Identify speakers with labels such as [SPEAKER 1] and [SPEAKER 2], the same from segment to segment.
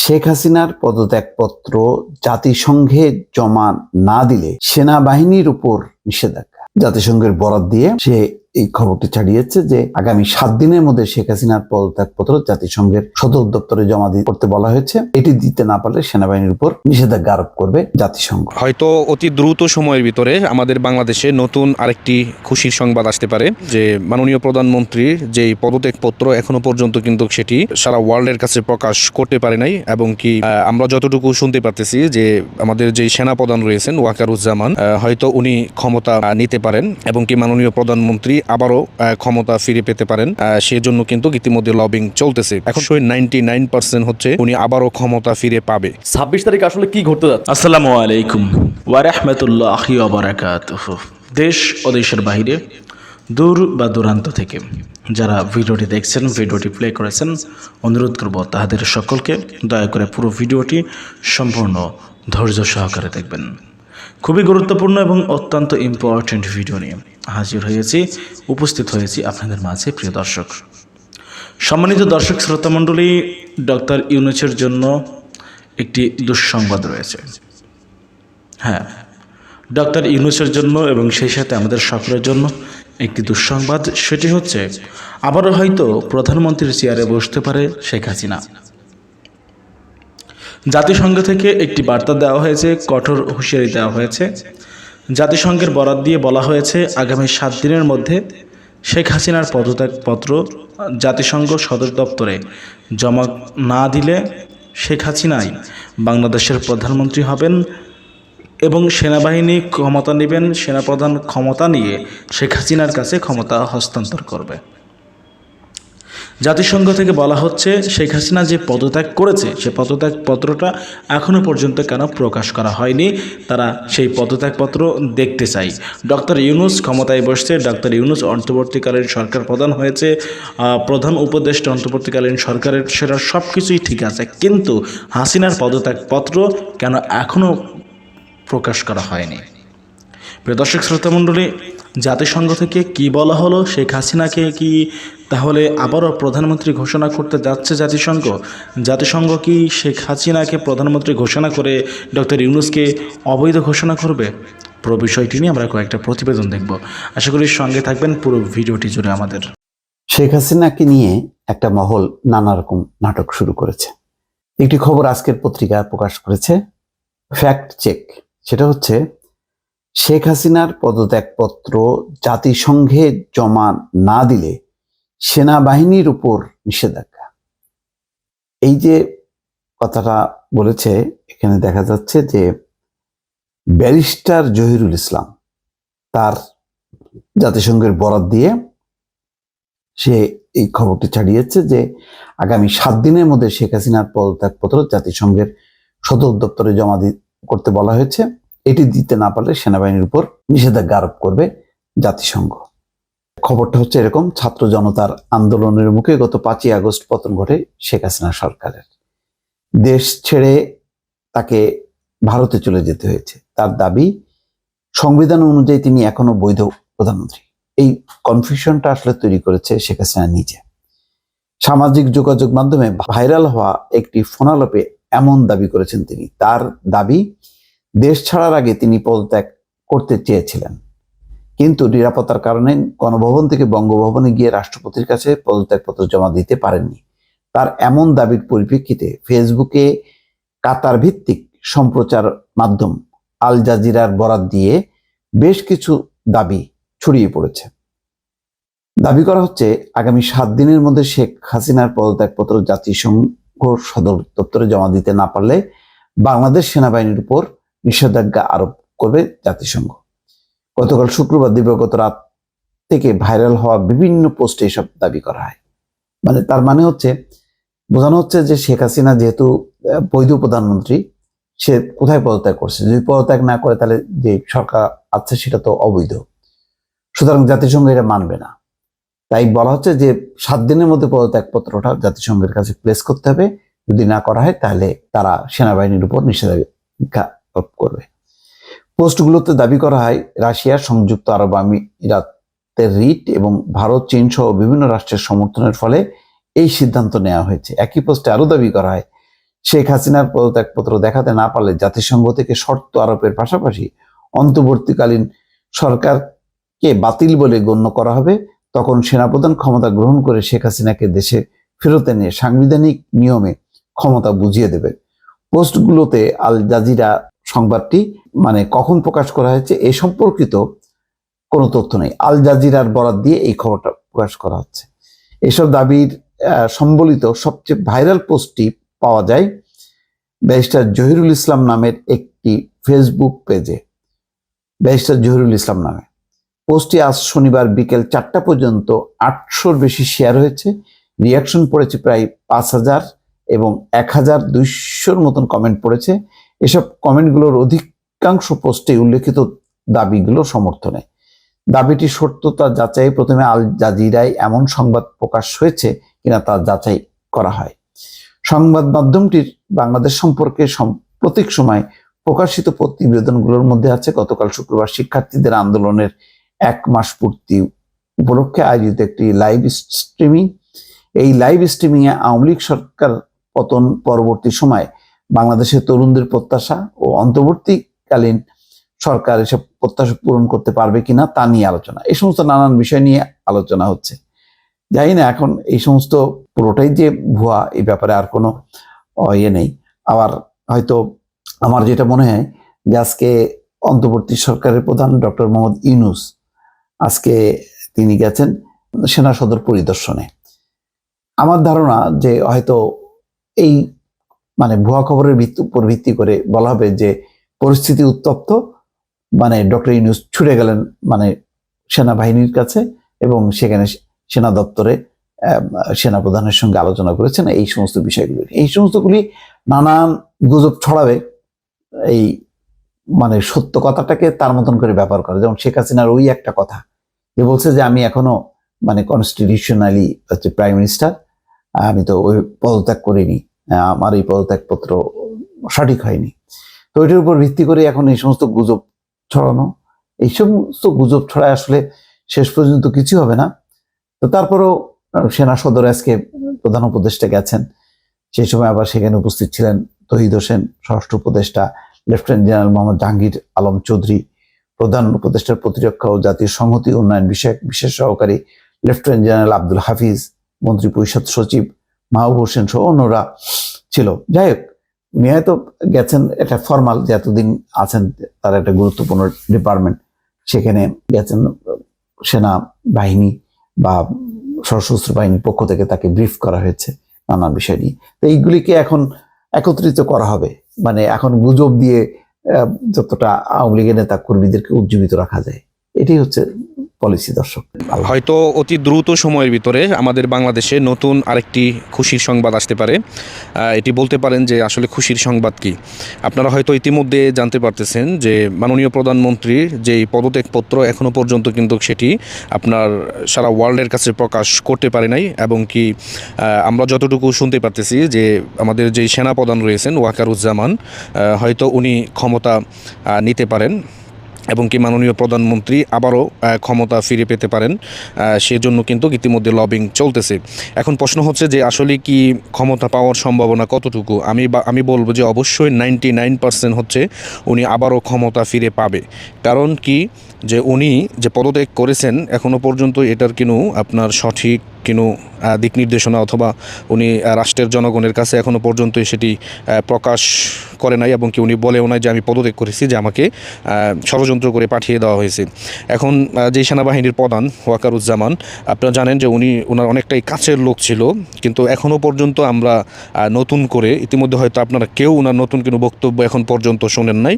[SPEAKER 1] শেখ হাসিনার পদত্যাগপত্র জাতিসংঘে জমা না দিলে সেনাবাহিনীর উপর নিষেধাজ্ঞা। জাতিসংঘের বরাদ দিয়ে সে এই খবরটি ছাড়িয়েছে যে আগামী সাত দিনের মধ্যে শেখ হাসিনার পদত্যাগপত্র জাতিসংঘের সদর দপ্তরে জমা করতে বলা হয়েছে। এটি দিতে না পারলে সেনাবাহিনীর উপর নিষেধাজ্ঞা আরোপ করবে জাতিসংঘ।
[SPEAKER 2] হয়তো অতি দ্রুত সময়ের ভিতরে আমাদের বাংলাদেশে নতুন আরেকটি খুশির সংবাদ আসতে পারে যে মাননীয় প্রধানমন্ত্রীর যে পদত্যাগপত্র এখনও পর্যন্ত কিন্তু সেটি সারা ওয়ার্ল্ডের কাছে প্রকাশ করতে পারে নাই এবং কি আমরা যতটুকু শুনতে পারতেছি যে আমাদের যে সেনাপ্রধান রয়েছেন ওয়াকারুজ্জামান হয়তো উনি ক্ষমতা নিতে পারেন এবং কি মাননীয় প্রধানমন্ত্রী আবারও ক্ষমতা ফিরে পেতে পারেন। সেজন্য কিন্তু ইতিমধ্যে লবিং চলতেছে। এখন নাইনটি নাইন পার্সেন্ট হচ্ছে উনি আবারও ক্ষমতা ফিরে পাবে।
[SPEAKER 3] ছাব্বিশ তারিখ আসলে কি ঘটতে যাচ্ছে?
[SPEAKER 4] আসসালামু আলাইকুম। ওয়ারহমতুল্লাহ আহি দেশ ও দেশের বাহিরে দূর বা দূরান্ত থেকে যারা ভিডিওটি দেখছেন ভিডিওটি প্লে করেছেন অনুরোধ করব তাহাদের সকলকে দয়া করে পুরো ভিডিওটি সম্পূর্ণ ধৈর্য সহকারে দেখবেন। খুবই গুরুত্বপূর্ণ এবং অত্যন্ত ইম্পর্ট্যান্ট ভিডিও নিয়ে। হাজির হয়েছি, উপস্থিত হয়েছি আপনাদের মাঝে, প্রিয় দর্শক। সম্মানিত দর্শক শ্রোতামণ্ডলী ডক্টর ইউনুসের জন্য একটি দুঃসংবাদ রয়েছে। হ্যাঁ ডক্টর ইউনুসের জন্য এবং সেই সাথে আমাদের সকলের জন্য একটি দুঃসংবাদ, সেটি হচ্ছে, আবারও হয়তো প্রধানমন্ত্রীর চেয়ারে বসতে পারে শেখ হাসিনা। জাতিসংঘ থেকে একটি বার্তা দেওয়া হয়েছে, কঠোর হুঁশিয়ারি দেওয়া হয়েছে। জাতিসংঘের বরাত দিয়ে বলা হয়েছে, আগামী সাত দিনের মধ্যে শেখ হাসিনার পদত্যাগপত্র জাতিসংঘ সদর দপ্তরে জমা না দিলে শেখ হাসিনাই বাংলাদেশের প্রধানমন্ত্রী হবেন এবং সেনাবাহিনী ক্ষমতা নেবেন, সেনাপ্রধান ক্ষমতা নিয়ে শেখ হাসিনার কাছে ক্ষমতা হস্তান্তর করবে। জাতিসংঘ থেকে বলা হচ্ছে শেখ হাসিনা যে পদত্যাগ করেছে, সে পদত্যাগ পত্রটা এখনও পর্যন্ত কেন প্রকাশ করা হয়নি, তারা সেই পদত্যাগপত্র দেখতে চাই। ডক্টর ইউনুস ক্ষমতায় বসছে, ডক্টর ইউনুস অন্তর্বর্তীকালীন সরকার প্রধান হয়েছে প্রধান উপদেষ্টা অন্তর্বর্তীকালীন সরকারের, সেটা সব কিছুই ঠিক আছে, কিন্তু হাসিনার পদত্যাগপত্র কেন এখনও প্রকাশ করা হয়নি? প্রিয় দর্শক শ্রোতামণ্ডলী জাতিসংঘ থেকে কি বলা হলো? শেখ হাসিনাকে কি তাহলে আবারও প্রধানমন্ত্রী ঘোষণা করতে যাচ্ছে জাতিসংঘ? জাতিসংঘ কি শেখ হাসিনাকে প্রধানমন্ত্রী ঘোষণা করে ডক্টর ইউনুসকে অবৈধ ঘোষণা করবে? পুরো বিষয়টি নিয়ে আমরা কয়েকটা প্রতিবেদন দেখব। আশা করি সঙ্গে থাকবেন পুরো ভিডিওটি জুড়ে আমাদের।
[SPEAKER 1] শেখ হাসিনাকে নিয়ে একটা মহল নানা রকম নাটক শুরু করেছে। একটি খবর আজকের পত্রিকা প্রকাশ করেছে, ফ্যাক্ট চেক। সেটা হচ্ছে শেখ হাসিনার পদত্যাগপত্র জাতিসংঘে জমা না দিলে সেনাবাহিনীর উপর নিষেধাজ্ঞা। এই যে কথাটা বলেছে, এখানে দেখা যাচ্ছে যে ব্যারিস্টার জহিরুল ইসলাম তার জাতিসংঘের বরাত দিয়ে সে এই খবরটি ছাড়িয়েছে যে আগামী সাত দিনের মধ্যে শেখ হাসিনার পদত্যাগপত্র জাতিসংঘের সদর দপ্তরে জমা করতে বলা হয়েছে। এটি দিতে না পারলে সেনাবাহিনীর উপর নিষেধাজ্ঞা আরোপ করবে জাতিসংঘ। খবরটা হচ্ছে এরকম, ছাত্র জনতার আন্দোলনের মুখে গত পাঁচই আগস্ট পতন ঘটে শেখ হাসিনা সরকারের। দেশ ছেড়ে তাকে ভারতে চলে যেতে হয়েছে। তার দাবি, সংবিধান অনুযায়ী তিনি এখনও বৈধ প্রধানমন্ত্রী। এই কনফিউশনটা আসলে তৈরি করেছে শেখ হাসিনা নিজে। সামাজিক যোগাযোগ মাধ্যমে ভাইরাল হওয়া একটি ফোনালোপে এমন দাবি করেছেন তিনি। তার দাবি দেশ ছাড়ার আগে তিনি পদত্যাগ করতে চেয়েছিলেন। কিন্তু নিরাপত্তার কারণে গণভবন থেকে বঙ্গভবনে গিয়ে রাষ্ট্রপতির কাছে পদত্যাগপত্র জমা দিতে পারেননি। তার এমন দাবির পরিপ্রেক্ষিতে ফেসবুকে কাতার ভিত্তিক সম্প্রচার মাধ্যম আল জাজিরার বরাত দিয়ে বেশ কিছু দাবি ছড়িয়ে পড়েছে। দাবি করা হচ্ছে, আগামী সাত দিনের মধ্যে শেখ হাসিনার পদত্যাগপত্র জাতিসংঘ সদর দপ্তরে জমা দিতে না পারলে বাংলাদেশ সেনাবাহিনীর উপর নিষেধাজ্ঞা আরোপ করবে জাতিসংঘ। গতকাল শুক্রবার দিবাগত রাত থেকে ভাইরাল হওয়া বিভিন্ন পোস্টে এসব দাবি করা হয়। মানে তার মানে হচ্ছে, বোঝানো হচ্ছে যে শেখ হাসিনা যেহেতু বৈধ প্রধানমন্ত্রী, সে কোথায় পদত্যাগ করছে? যদি পদত্যাগ না করে তাহলে যে সরকার আছে সেটা তো অবৈধ। সুতরাং জাতিসংঘ এটা মানবে না। তাই বলা হচ্ছে যে সাত দিনের মধ্যে পদত্যাগপত্রটা জাতিসংঘের কাছে প্লেস করতে হবে। যদি না করা হয় তাহলে তারা সেনাবাহিনীর উপর নিষেধাজ্ঞা আরোপ করবে। পোস্টগুলোতে দাবি করা হয়, রাশিয়া, সংযুক্ত আরব আমিরাতের রিট এবং ভারত, চীন সহ বিভিন্ন রাষ্ট্রের সমর্থনের ফলে এই সিদ্ধান্ত নেওয়া হয়েছে। একই পোস্টে আরও দাবি করা হয়, শেখ হাসিনার পদত্যাগপত্র দেখাতে না পারলে জাতিসংঘ থেকে শর্ত আরোপের পাশাপাশি অন্তর্বর্তীকালীন সরকারকে বাতিল বলে গণ্য করা হবে। তখন সেনাপ্রধান ক্ষমতা গ্রহণ করে শেখ হাসিনাকে দেশে ফেরত এনে সাংবিধানিক নিয়মে ক্ষমতা বুঝিয়ে দেবে। পোস্টগুলোতে আল জাজিরা সংবাদটি মানে কখন প্রকাশ করা হয়েছে, এ সম্পর্কিত কোনো তথ্য নেই। আল জাজিরার বরাদ দিয়ে এই খবরটা প্রকাশ করা হচ্ছে। এসব দাবির সম্বলিত সবচেয়ে ভাইরাল পোস্টটি পাওয়া যায় ব্যারিস্টার জহিরুল ইসলাম নামের একটি ফেসবুক পেজে। ব্যারিস্টার জহিরুল ইসলাম নামে। পোস্টটি আজ শনিবার বিকেল চারটা পর্যন্ত আটশোর বেশি শেয়ার হয়েছে। রিয়াকশন পড়েছে প্রায় পাঁচ হাজার এবং এক হাজার দুইশোর মতন কমেন্ট পড়েছে। এসব কমেন্টগুলোর অধিকাংশ পোস্টে উল্লেখিত দাবিগুলো সমর্থনে। দাবিটি সত্যতা যাচাই প্রথমে আল জাজিরায় এমন সংবাদ প্রকাশ হয়েছে কিনা তা যাচাই করা হয়। সংবাদ মাধ্যমটির বাংলাদেশ সম্পর্কে সাম্প্রতিক সময় প্রকাশিত প্রতিবেদনগুলোর মধ্যে আছে, গতকাল শুক্রবার শিক্ষার্থীদের আন্দোলনের এক মাস পূর্তি উপলক্ষে আয়োজিত একটি লাইভ স্ট্রিমিং। এই লাইভ স্ট্রিমিং এ আওয়ামী লীগ সরকার পতন পরবর্তী সময় বাংলাদেশের তরুণদের প্রত্যাশা ও অন্তর্বর্তীকালীন সরকার এসব প্রত্যাশা পূরণ করতে পারবে কিনা তা নিয়ে আলোচনা। এই সমস্ত নানান বিষয় নিয়ে আলোচনা হচ্ছে। জানি না, এখন এই সমস্ত পুরোটাই যে ভুয়া, এই ব্যাপারে আর কোনো ইয়ে নেই। আবার হয়তো আমার যেটা মনে হয় যে আজকে অন্তর্বর্তী সরকারের প্রধান ডক্টর মোহাম্মদ ইউনুস, আজকে তিনি গেছেন সেনা সদর পরিদর্শনে। আমার ধারণা যে হয়তো এই মানে ভুয়া খবরের উপর ভিত্তি করে বলা হবে যে পরিস্থিতি উত্তপ্ত মানে ডক্টর ইউনুস ছুটে গেলেন মানে সেনাবাহিনীর কাছে এবং সেখানে সেনা দপ্তরে সেনাপ্রধানের সঙ্গে আলোচনা করেছেন। এই সমস্ত বিষয়গুলি। এই সমস্তগুলি নানান গুজব ছড়াবে। এই মানে সত্য কথাটাকে তার মতন করে ব্যবহার করে। যেমন শেখ হাসিনার ওই একটা কথা যে বলছে যে, আমি এখনও মানে কনস্টিটিউশনালি হচ্ছে প্রাইম মিনিস্টার আমি তো ওই পদত্যাগ করিনি। আমার এই পদত্যাগপত্র সঠিক হয়নি। তো এটার উপর ভিত্তি করে এখন এই সমস্ত গুজব ছড়ানো। এই সমস্ত গুজব ছড়ায় আসলে শেষ পর্যন্ত কিছু হবে না। তো তারপরও সেনা সদর আজকে প্রধান উপদেষ্টা গেছেন। সেই সময় আবার সেখানে উপস্থিত ছিলেন তহিদ হোসেন, স্বরাষ্ট্র উপদেষ্টা, লেফটেন্যান্ট জেনারেল মোহাম্মদ জাহাঙ্গীর আলম চৌধুরী, প্রধান উপদেষ্টার প্রতিরক্ষা ও জাতীয় সংহতি উন্নয়ন বিষয়ক বিশেষ সহকারী লেফটেন্যান্ট জেনারেল আব্দুল হাফিজ মন্ত্রী পরিষদ সচিব মাহবুব হোসেন সহ অন্যরা ছিল। যাই হোক উনি হয়তো গেছেন একটা ফর্মাল যে এতদিন আছেন তার একটা গুরুত্বপূর্ণ ডিপার্টমেন্ট সেখানে গেছেন সেনা বাহিনী বা সশস্ত্র বাহিনীর পক্ষ থেকে তাকে ব্রিফ করা হয়েছে নানান বিষয় নিয়ে। তো এইগুলিকে এখন একত্রিত করা হবে। মানে এখন গুজব দিয়ে যতটা আওয়ামী লীগের নেতা কর্মীদেরকে উজ্জীবিত রাখা যায়, এটাই হচ্ছে পলিসি দর্শক
[SPEAKER 2] হয়তো অতি দ্রুত সময়ের ভিতরে আমাদের বাংলাদেশে নতুন আরেকটি খুশির সংবাদ আসতে পারে। এটি বলতে পারেন যে আসলে খুশির সংবাদ কি। আপনারা হয়তো ইতিমধ্যে জানতে পারতেছেন যে মাননীয় প্রধানমন্ত্রীর যেই পদত্যাগপত্র এখনও পর্যন্ত কিন্তু সেটি আপনার সারা ওয়ার্ল্ডের কাছে প্রকাশ করতে পারে নাই এবং কি আমরা যতটুকু শুনতে পারতেছি যে আমাদের যেই সেনাপ্রধান রয়েছেন ওয়াকারুজ্জামান হয়তো উনি ক্ষমতা নিতে পারেন। এবং কি মাননীয় প্রধানমন্ত্রী আবারও ক্ষমতা ফিরে পেতে পারেন সেজন্য কিন্তু ইতিমধ্যে লবিং চলতেছে। এখন প্রশ্ন হচ্ছে যে আসলে কি ক্ষমতা পাওয়ার সম্ভাবনা কতটুকু? আমি আমি বলব যে অবশ্যই নাইনটি নাইন পার্সেন্ট হচ্ছে উনি আবারও ক্ষমতা ফিরে পাবে। কারণ কি? যে উনি যে পদত্যাগ করেছেন এখনও পর্যন্ত এটার কিনু আপনার সঠিক কিনু দিক নির্দেশনা অথবা উনি রাষ্ট্রের জনগণের কাছে এখনও পর্যন্ত সেটি প্রকাশ করে নাই এবং কি উনি বলেও নাই যে আমি পদত্যাগ করেছি, যে আমাকে ষড়যন্ত্র করে পাঠিয়ে দেওয়া হয়েছে। এখন যে সেনাবাহিনীর প্রধান ওয়াকারুজ্জামান, আপনারা জানেন যে উনি ওনার অনেকটাই কাছের লোক ছিল, কিন্তু এখনও পর্যন্ত আমরা নতুন করে, ইতিমধ্যে হয়তো আপনারা কেউ ওনার নতুন কোনো বক্তব্য এখন পর্যন্ত শোনেন নাই।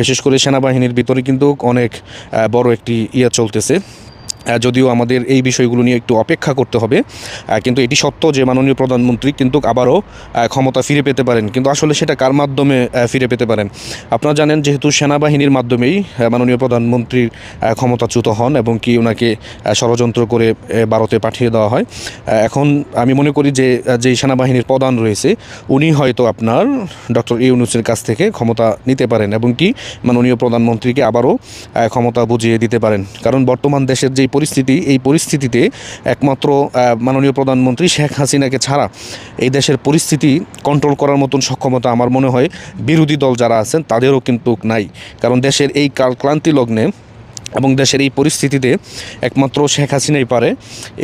[SPEAKER 2] বিশেষ করে সেনাবাহিনীর ভিতরে কিন্তু অনেক বড় একটি ইয়ে চলতেছে। যদিও আমাদের এই বিষয়গুলো নিয়ে একটু অপেক্ষা করতে হবে কিন্তু এটি সত্য যে মাননীয় প্রধানমন্ত্রী কিন্তু আবারও ক্ষমতা ফিরে পেতে পারেন। কিন্তু আসলে সেটা কার মাধ্যমে ফিরে পেতে পারেন? আপনারা জানেন যেহেতু সেনাবাহিনীর মাধ্যমেই মাননীয় প্রধানমন্ত্রীর ক্ষমতাচ্যুত হন এবং কি ওনাকে ষড়যন্ত্র করে ভারতে পাঠিয়ে দেওয়া হয় এখন আমি মনে করি যে যেই সেনাবাহিনীর প্রধান রয়েছে, উনি হয়তো আপনার ডক্টর ইউনুসের কাছ থেকে ক্ষমতা নিতে পারেন এবং কি মাননীয় প্রধানমন্ত্রীকে আবারও ক্ষমতা বুঝিয়ে দিতে পারেন। কারণ বর্তমান দেশের যেই পরিস্থিতি, এই পরিস্থিতিতে একমাত্র মাননীয় প্রধানমন্ত্রী শেখ হাসিনাকে ছাড়া এই দেশের পরিস্থিতি কন্ট্রোল করার মতন সক্ষমতা আমার মনে হয় বিরোধী দল যারা আছেন তাদেরও কিন্তু নাই। কারণ দেশের এই কাল ক্লান্তি লগ্নে এবং দেশের এই পরিস্থিতিতে একমাত্র শেখ হাসিনাই পারে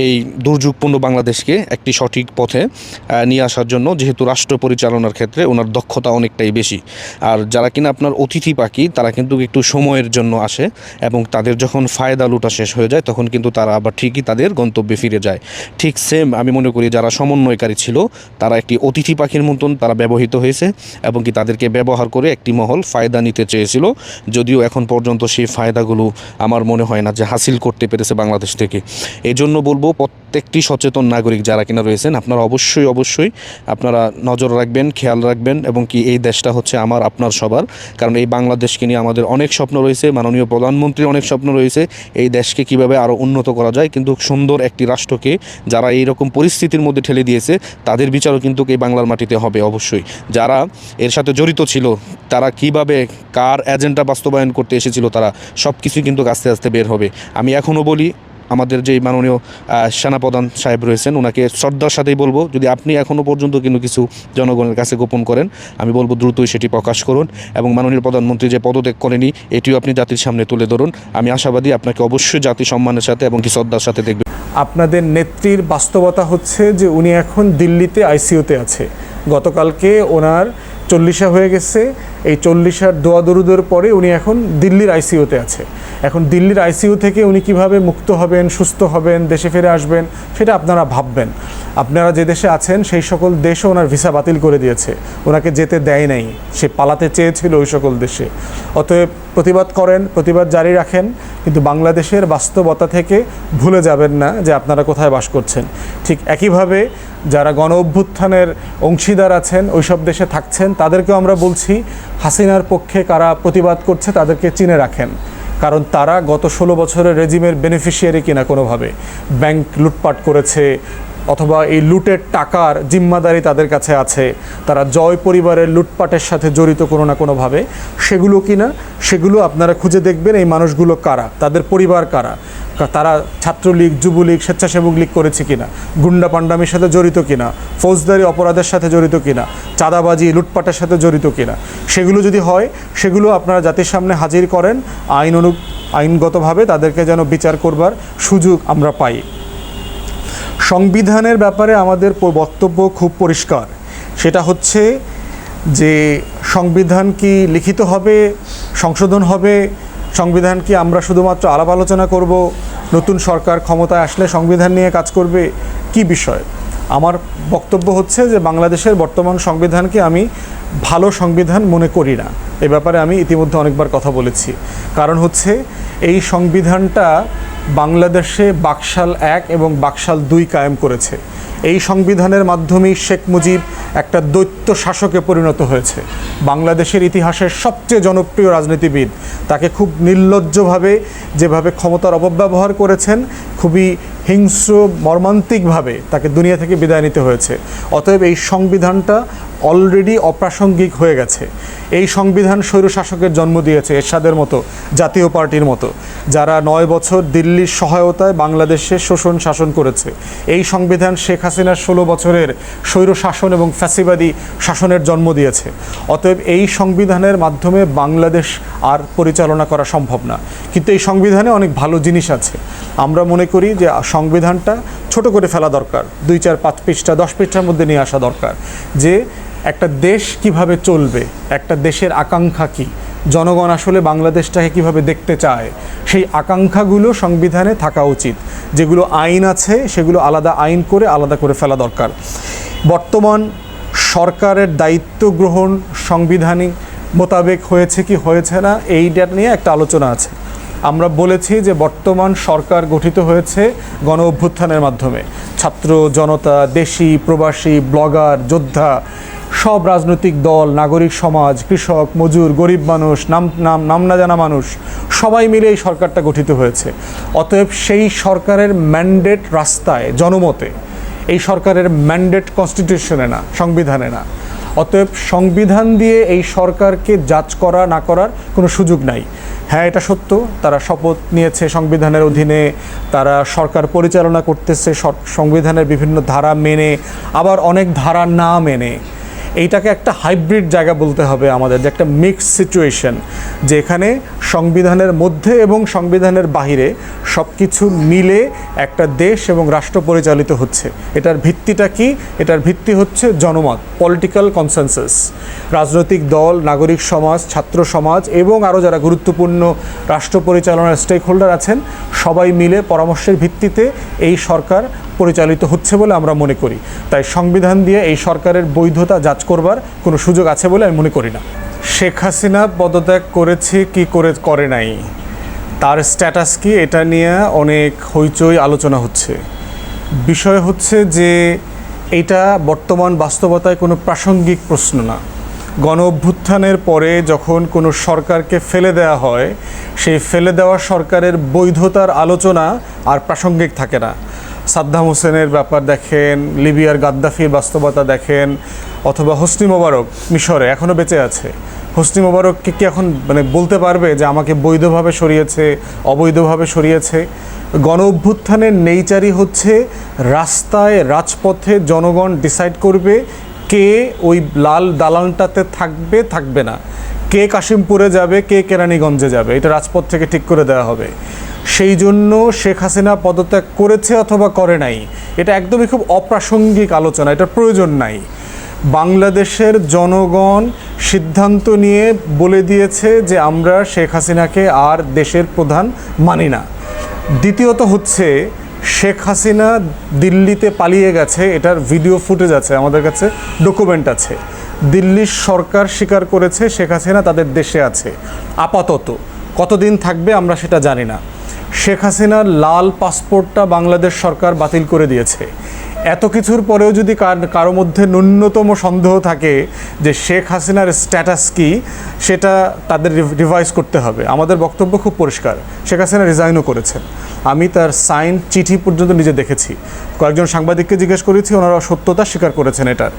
[SPEAKER 2] এই দুর্যোগপূর্ণ বাংলাদেশকে একটি সঠিক পথে নিয়ে আসার জন্য, যেহেতু রাষ্ট্র পরিচালনার ক্ষেত্রে ওনার দক্ষতা অনেকটাই বেশি। আর যারা কিনা আপনার অতিথি পাখি, তারা কিন্তু একটু সময়ের জন্য আসে এবং তাদের যখন ফায়দা লুটা শেষ হয়ে যায়, তখন কিন্তু তারা আবার ঠিকই তাদের গন্তব্যে ফিরে যায়। ঠিক সেম আমি মনে করি যারা সমন্বয়কারী ছিল, তারা একটি অতিথি পাখির মতন তারা ব্যবহৃত হয়েছে এবং কি তাদেরকে ব্যবহার করে একটি মহল ফায়দা নিতে চেয়েছিল। যদিও এখন পর্যন্ত সেই ফায়দাগুলো আমার মনে হয় না যে হাসিল করতে পেরেছে বাংলাদেশ থেকে। এজন্য জন্য বলব প্রত্যেকটি সচেতন নাগরিক যারা কিনা রয়েছেন, আপনারা অবশ্যই অবশ্যই আপনারা নজর রাখবেন, খেয়াল রাখবেন এবং কি এই দেশটা হচ্ছে আমার, আপনার সবার। কারণ এই বাংলাদেশকে নিয়ে আমাদের অনেক স্বপ্ন রয়েছে, মাননীয় প্রধানমন্ত্রীর অনেক স্বপ্ন রয়েছে এই দেশকে কীভাবে আরও উন্নত করা যায়। কিন্তু সুন্দর একটি রাষ্ট্রকে যারা এই রকম পরিস্থিতির মধ্যে ঠেলে দিয়েছে, তাদের বিচারও কিন্তু এই বাংলার মাটিতে হবে অবশ্যই। যারা এর সাথে জড়িত ছিল, তারা কীভাবে কার এজেন্ডা বাস্তবায়ন করতে এসেছিল, তারা সব কিছুই কিন্তু আস্তে আস্তে বের হবে। আমি এখনও বলি আমাদের যেই মাননীয় সেনাপ্রধান সাহেব রয়েছেন ওনাকে শ্রদ্ধার সাথেই বলব, যদি আপনি এখনও পর্যন্ত কিন্তু কিছু জনগণের কাছে গোপন করেন, আমি বলব দ্রুতই সেটি প্রকাশ করুন এবং মাননীয় প্রধানমন্ত্রী যে পদত্যাগ করেনি, এটিও আপনি জাতির সামনে তুলে ধরুন। আমি আশাবাদী আপনাকে অবশ্যই জাতি সম্মানের সাথে এবং কি শ্রদ্ধার সাথে দেখবেন।
[SPEAKER 5] আপনাদের নেত্রীর বাস্তবতা হচ্ছে যে উনি এখন দিল্লিতে আইসিইউতে আছে। গতকালকে ওনার চল্লিশা হয়ে গেছে এই চল্লিশার দোয়া দরুদের পরে উনি এখন দিল্লির আইসিইউতে আছে। এখন দিল্লির আইসিইউ থেকে উনি কীভাবে মুক্ত হবেন, সুস্থ হবেন, দেশে ফিরে আসবেন, সেটা আপনারা ভাববেন। আপনারা যে দেশে আছেন, সেই সকল দেশও ওনার ভিসা বাতিল করে দিয়েছে। ওনাকে যেতে দেয় নাই। সে পালাতে চেয়েছিল ওই সকল দেশে। অতএব প্রতিবাদ করেন, প্রতিবাদ জারি রাখেন, কিন্তু বাংলাদেশের বাস্তবতা থেকে ভুলে যাবেন না যে আপনারা কোথায় বাস করছেন। ঠিক একইভাবে যারা গণ অভ্যুত্থানের অংশীদার আছেন, ওইসব দেশে থাকছেন, তাদেরকেও আমরা বলছি হাসিনার পক্ষে কারা প্রতিবাদ করছে তাদেরকে চিনে রাখেন। কারণ তারা গত ষোলো বছরের রেজিমের বেনিফিশিয়ারি কিনা কোনোভাবে। ব্যাংক লুটপাট করেছে অথবা এই লুটের টাকার জিম্মাদারি তাদের কাছে আছে। তারা জয় পরিবারের লুটপাটের সাথে জড়িত কোনো না কোনোভাবে। সেগুলো কি না সেগুলো আপনারা খুঁজে দেখবেন এই মানুষগুলো কারা? তাদের পরিবার কারা? তারা ছাত্রলীগ, যুবলীগ, স্বেচ্ছাসেবক লীগ করেছে কিনা? গুন্ডা পান্ডামির সাথে জড়িত কিনা? ফৌজদারি অপরাধের সাথে জড়িত কিনা? চাঁদাবাজি, লুটপাটের সাথে জড়িত কিনা? সেগুলো যদি হয়, সেগুলো আপনারা জাতির সামনে হাজির করেন। আইন অনু আইনগতভাবে তাদেরকে যেন বিচার করবার সুযোগ আমরা পাই। সংবিধানের ব্যাপারে আমাদের বক্তব্য খুব পরিষ্কার। সেটা হচ্ছে যে সংবিধান কি লিখিত হবে, সংশোধন হবে, সংবিধান কি আমরা শুধুমাত্র আলাপ আলোচনা করব, নতুন সরকার ক্ষমতায় আসলে সংবিধান নিয়ে কাজ করবে, কি বিষয়? আমার বক্তব্য হচ্ছে যে বাংলাদেশের বর্তমান সংবিধানকে আমি ভালো সংবিধান মনে করি না। এ ব্যাপারে আমি ইতিমধ্যে অনেকবার কথা বলেছি। কারণ হচ্ছে এই সংবিধানটা বাংলাদেশে বাকশাল এক এবং বাকশাল দুই কায়েম করেছে। এই সংবিধানের মাধ্যমেই শেখ মুজিব একটা দৈত্য শাসকে পরিণত হয়েছে। বাংলাদেশের ইতিহাসের সবচেয়ে জনপ্রিয় রাজনীতিবিদ, তাকে খুব নির্লজ্জভাবে যেভাবে ক্ষমতার অপব্যবহার করেছেন, খুবই হিংস্র, মর্মান্তিকভাবে তাকে দুনিয়া থেকে বিদায় নিতে হয়েছে। অতএব এই সংবিধানটা অলরেডি অপ্রাসঙ্গিক হয়ে গেছে। এই সংবিধান স্বৈরশাসকের জন্ম দিয়েছে এরশাদের মতো, জাতীয় পার্টির মতো, যারা নয় বছর দিল্লির সহায়তায় বাংলাদেশে শোষণ শাসন করেছে। এই সংবিধান শেখ হাসিনার ষোলো বছরের স্বৈর শাসন এবং ফ্যাসিবাদী শাসনের জন্ম দিয়েছে। অতএব এই সংবিধানের মাধ্যমে বাংলাদেশ আর পরিচালনা করা সম্ভব না। কিন্তু এই সংবিধানে অনেক ভালো জিনিস আছে। আমরা মনে করি যে সংবিধানটা ছোট করে ফেলা দরকার। দুই চার, পাঁচ পৃষ্ঠা, দশ পৃষ্ঠার মধ্যে নিয়ে আসা দরকার যে একটা দেশ কীভাবে চলবে, একটা দেশের আকাঙ্ক্ষা কী, জনগণ আসলে বাংলাদেশটাকে কীভাবে দেখতে চায়, সেই আকাঙ্ক্ষাগুলো সংবিধানে থাকা উচিত। যেগুলো আইন আছে, সেগুলো আলাদা আইন করে আলাদা করে ফেলা দরকার। বর্তমান সরকারের দায়িত্ব গ্রহণ সংবিধানিক মোতাবেক হয়েছে কি হয়েছে না, এইটা নিয়ে একটা আলোচনা আছে। আমরা বলেছি যে বর্তমান সরকার গঠিত হয়েছে গণ অভ্যুত্থানের মাধ্যমে। ছাত্র জনতা, দেশি, প্রবাসী, ব্লগার, যোদ্ধা, সব রাজনৈতিক দল, নাগরিক সমাজ, কৃষক, মজুর, গরিব মানুষ, নাম নাম নাম না জানা মানুষ, সবাই মিলে এই সরকারটা গঠিত হয়েছে। অতএব সেই সরকারের ম্যান্ডেট রাস্তায়, জনমতে, এই সরকারের ম্যান্ডেট কনস্টিটিউশনে না, সংবিধানে না। অতএব সংবিধান দিয়ে এই সরকারকে যাচ করা না করার কোনো সুযোগ নাই। হ্যাঁ এটা সত্য, তারা শপথ নিয়েছে সংবিধানের অধীনে, তারা সরকার পরিচালনা করতেছে সংবিধানের বিভিন্ন ধারা মেনে, আবার অনেক ধারা না মেনে। এইটাকে একটা হাইব্রিড জায়গা বলতে হবে আমাদের, যে একটা মিক্স সিচুয়েশন যে এখানে সংবিধানের মধ্যে এবং সংবিধানের বাহিরে সব কিছু মিলে একটা দেশ এবং রাষ্ট্র পরিচালিত হচ্ছে। এটার ভিত্তিটা কি? এটার ভিত্তি হচ্ছে জনমত পলিটিক্যাল কনসেনসাস রাজনৈতিক দল, নাগরিক সমাজ, ছাত্র সমাজ এবং আরও যারা গুরুত্বপূর্ণ রাষ্ট্র পরিচালনার স্টেক হোল্ডার আছেন, সবাই মিলে পরামর্শের ভিত্তিতে এই সরকার পরিচালিত হচ্ছে বলে আমরা মনে করি। তাই সংবিধান দিয়ে এই সরকারের বৈধতা যাচ করবার কোনো সুযোগ আছে বলে আমি মনে করি না। শেখ হাসিনা পদত্যাগ করেছে কি করে করে নাই? তার স্ট্যাটাস কি এটা নিয়ে অনেক হইচই আলোচনা হচ্ছে। বিষয় হচ্ছে যে এটা বর্তমান বাস্তবতায় কোনো প্রাসঙ্গিক প্রশ্ন না। গণ অভ্যুত্থানের পরে যখন কোনো সরকারকে ফেলে দেওয়া হয়, সেই ফেলে দেওয়া সরকারের বৈধতার আলোচনা আর প্রাসঙ্গিক থাকে না। সাদ্দাম হোসেনের ব্যাপার দেখেন, লিবিয়ার গাদ্দাফির বাস্তবতা দেখেন, অথবা হোসনি মোবারক মিশরে এখনও বেঁচে আছে। হোসনি মোবারককে কি এখন মানে বলতে পারবে যে আমাকে বৈধভাবে সরিয়েছে, অবৈধভাবে সরিয়েছে? গণ অভ্যুত্থানের নেইচারই হচ্ছে, রাস্তায়, রাজপথে জনগণ ডিসাইড করবে কে ওই লাল দালানটাতে থাকবে থাকবে না। কে কাশিমপুরে যাবে, কে কেরানীগঞ্জে যাবে। এটা রাজপথ থেকে ঠিক করে দেওয়া হবে। সেই জন্য শেখ হাসিনা পদত্যাগ করেছে অথবা করে নাই, এটা একদমই খুব অপ্রাসঙ্গিক আলোচনা, এটার প্রয়োজন নাই। বাংলাদেশের জনগণ সিদ্ধান্ত নিয়ে বলে দিয়েছে যে আমরা শেখ হাসিনাকে আর দেশের প্রধান মানি না। দ্বিতীয়ত হচ্ছে, শেখ হাসিনা দিল্লিতে পালিয়ে গেছে, এটার ভিডিও ফুটেজ আছে, আমাদের কাছে ডকুমেন্ট আছে। দিল্লির সরকার স্বীকার করেছে শেখ হাসিনা তাদের দেশে আছে। আপাতত, কতদিন থাকবে আমরা সেটা জানি না। শেখ হাসিনার লাল পাসপোর্টটা বাংলাদেশ সরকার বাতিল করে দিয়েছে। এত কিছুর পরেও যদি কার- কারও মধ্যে ন্যূনতম সন্দেহ থাকে যে শেখ হাসিনার স্ট্যাটাস কি, সেটা তাদের রিভাইজ করতে হবে। আমাদের বক্তব্য খুব পরিষ্কার। শেখ হাসিনা রিজাইনও করেছেন। আমি তার সাইন চিঠি পর্যন্ত নিজে দেখেছি। কয়েকজন সাংবাদিককে জিজ্ঞেস করেছি, ওনারা সত্যতা স্বীকার করেছেন এটার।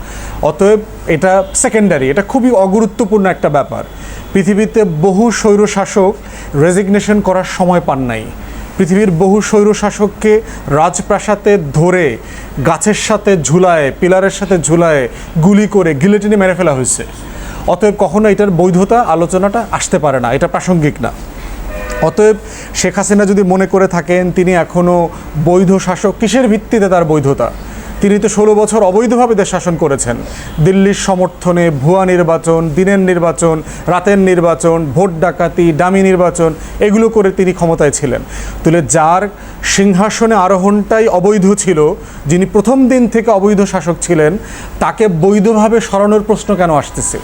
[SPEAKER 5] অতএব এটা সেকেন্ডারি এটা খুবই অগুরুত্বপূর্ণ একটা ব্যাপার। পৃথিবীতে বহু স্বৈরশাসক রেজিগনেশন করার সময় পান নাই। পৃথিবীর বহু স্বৈরশাসককে রাজপ্রাসাদে ধরে, গাছের সাথে ঝুলায়, পিলারের সাথে ঝুলায় গুলি করে গিলেটিনে মেরে ফেলা হয়েছে। অতএব কখনো এটার বৈধতা আলোচনাটা আসতে পারে না, এটা প্রাসঙ্গিক না। অতএব শেখ হাসিনা যদি মনে করে থাকেন, তিনি এখনও বৈধ শাসক, কিসের ভিত্তিতে তার বৈধতা? তিনি তো ষোলো বছর অবৈধভাবে দেশ শাসন করেছেন। দিল্লির সমর্থনে ভুয়া নির্বাচন, দিনের নির্বাচন, রাতের নির্বাচন, ভোট ডাকাতি ডামি নির্বাচন, এগুলো করে তিনি ক্ষমতায় ছিলেন। তুলে যার সিংহাসনে আরোহণটাই অবৈধ ছিল, যিনি প্রথম দিন থেকে অবৈধ শাসক ছিলেন, তাকে বৈধভাবে সরানোর প্রশ্ন কেন আসতেছে?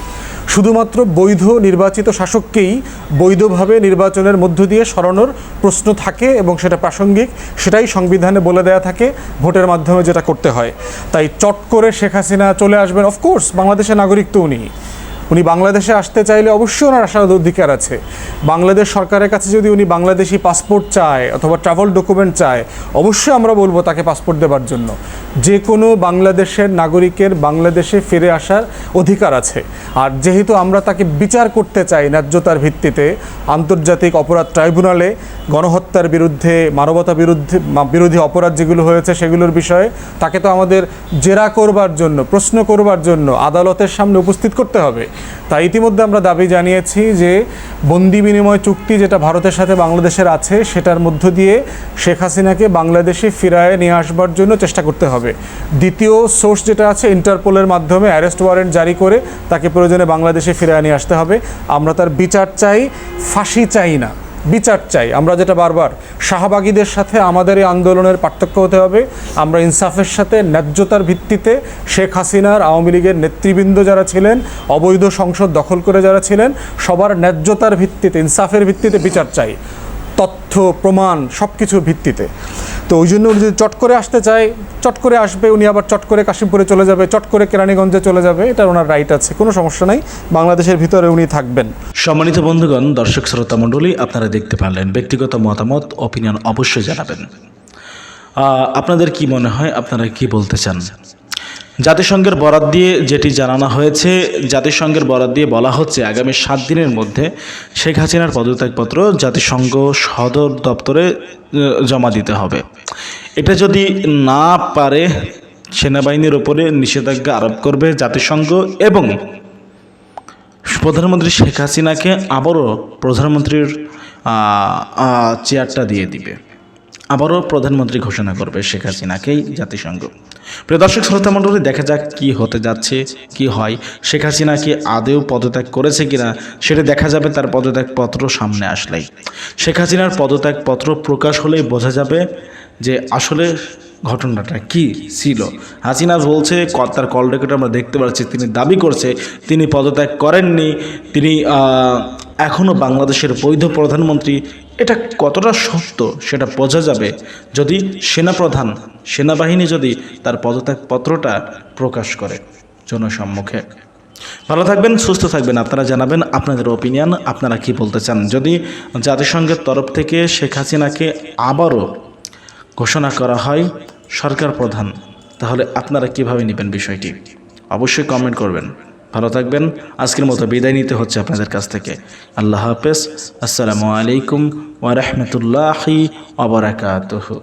[SPEAKER 5] শুধুমাত্র বৈধ নির্বাচিত শাসককেই বৈধভাবে নির্বাচনের মধ্য দিয়ে সরানোর প্রশ্ন থাকে এবং সেটা প্রাসঙ্গিক, সেটাই সংবিধানে বলে দেয়া থাকে, ভোটের মাধ্যমে যেটা করতে হয়। তাই চট করে শেখ হাসিনা চলে আসবেন অফকোর্স বাংলাদেশের নাগরিক তো উনি উনি বাংলাদেশে আসতে চাইলে অবশ্যই ওনার আসার অধিকার আছে। বাংলাদেশ সরকারের কাছে যদি উনি বাংলাদেশি পাসপোর্ট চায় অথবা ট্রাভেল ডকুমেন্ট চায়, অবশ্যই আমরা বলব তাকে পাসপোর্ট দেওয়ার জন্য। যে কোনো বাংলাদেশের নাগরিকের বাংলাদেশে ফিরে আসার অধিকার আছে। আর যেহেতু আমরা তাকে বিচার করতে চাই ন্যায্যতার ভিত্তিতে, আন্তর্জাতিক অপরাধ ট্রাইব্যুনালে গণহত্যার বিরুদ্ধে, মানবতা বিরুদ্ধে বিরোধী অপরাধ যেগুলো হয়েছে সেগুলোর বিষয়ে তাকে তো আমাদের জেরা করবার জন্য, প্রশ্ন করবার জন্য আদালতের সামনে উপস্থিত করতে হবে। তাই ইতিমধ্যে আমরা দাবি জানিয়েছি যে বন্দি বিনিময় চুক্তি যেটা ভারতের সাথে বাংলাদেশের আছে, সেটার মধ্য দিয়ে শেখ হাসিনাকে বাংলাদেশে ফিরায় নিয়ে আসবার জন্য চেষ্টা করতে হবে। দ্বিতীয় সোর্স যেটা আছে, ইন্টারপোলের মাধ্যমে অ্যারেস্ট ওয়ারেন্ট জারি করে তাকে প্রয়োজনে বাংলাদেশে ফিরায় নিয়ে আসতে হবে। আমরা তার বিচার চাই, ফাঁসি চাই না। বিচার চাই। আমরা যেটা বারবার, শাহবাগীদের সাথে আমাদের এই আন্দোলনের পার্থক্য হতে হবে। আমরা ইনসাফের সাথে, ন্যায্যতার ভিত্তিতে শেখ হাসিনার আওয়ামী লীগের নেতৃবৃন্দ যারা ছিলেন, অবৈধ সংসদ দখল করে যারা ছিলেন, সবার ন্যায্যতার ভিত্তিতে, ইনসাফের ভিত্তিতে বিচার চাই। তথ্য, প্রমাণ সব কিছুর ভিত্তিতে। তো ওই জন্য উনি যদি চট করে আসতে চায়, চট করে আসবে, উনি আবার চট করে কাশিমপুরে চলে যাবে, চট করে কেরানীগঞ্জে চলে যাবে এটা ওনার রাইট আছে, কোনো সমস্যা নাই, বাংলাদেশের ভিতরে উনি থাকবেন।
[SPEAKER 4] সম্মানিত বন্ধুগণ, দর্শক শ্রোতা মণ্ডলী, আপনারা দেখতে পারলেন, ব্যক্তিগত মতামত অপিনিয়ন অবশ্যই জানাবেন। আপনাদের কি মনে হয়, আপনারা কি বলতে চান? জাতিসংঘের বরাত দিয়ে যেটি জানানো হয়েছে, জাতিসংঘের বরাত দিয়ে বলা হচ্ছে আগামী সাত দিনের মধ্যে শেখ হাসিনার পদত্যাগপত্র জাতিসংঘ সদর দপ্তরে জমা দিতে হবে। এটা যদি না পারে, সেনাবাহিনীর ওপরে নিষেধাজ্ঞা আরোপ করবে জাতিসংঘ এবং প্রধানমন্ত্রী শেখ হাসিনাকে আবারও প্রধানমন্ত্রীর চেয়ারটা দিয়ে দিবে। আবারও প্রধানমন্ত্রী ঘোষণা করবে শেখ হাসিনাকেই জাতিসংঘ। প্রিয় দর্শক, শ্রোতা মণ্ডলী, দেখা যাক কি হতে যাচ্ছে, কি হয়। শেখ হাসিনা কি আদেও পদত্যাগ করেছে কিনা, সেটা দেখা যাবে, তার পদত্যাগপত্র সামনে আসলেই। শেখ হাসিনার পদত্যাগপত্র প্রকাশ হলেই বোঝা যাবে যে আসলে ঘটনাটা কি ছিল। হাসিনা বলছে তার কল রেকর্ড আমরা দেখতে পাচ্ছি, তিনি দাবি করছে, তিনি পদত্যাগ করেননি, তিনি এখনও বাংলাদেশের বৈধ প্রধানমন্ত্রী এটা কতটা সত্য সেটা বোঝা যাবে যদি সেনাপ্রধান, সেনাবাহিনী যদি তার পদত্যাগপত্রটা প্রকাশ করে জনসম্মুখে। ভালো থাকবেন, সুস্থ থাকবেন। আপনারা জানাবেন আপনাদের ওপিনিয়ন আপনারা কি বলতে চান? যদি জাতিসংঘের তরফ থেকে শেখ হাসিনাকে আবারও ঘোষণা করা হয় সরকার প্রধান, তাহলে আপনারা কীভাবে নেবেন বিষয়টি? অবশ্যই কমেন্ট করবেন। ভালো থাকবেন। আজকের মতো বিদায় নিতে হচ্ছে আপনাদের কাছ থেকে। আল্লাহ হাফেজ। আসসালামু আলাইকুম ওয়া রাহমাতুল্লাহি ওয়া বারাকাতুহু।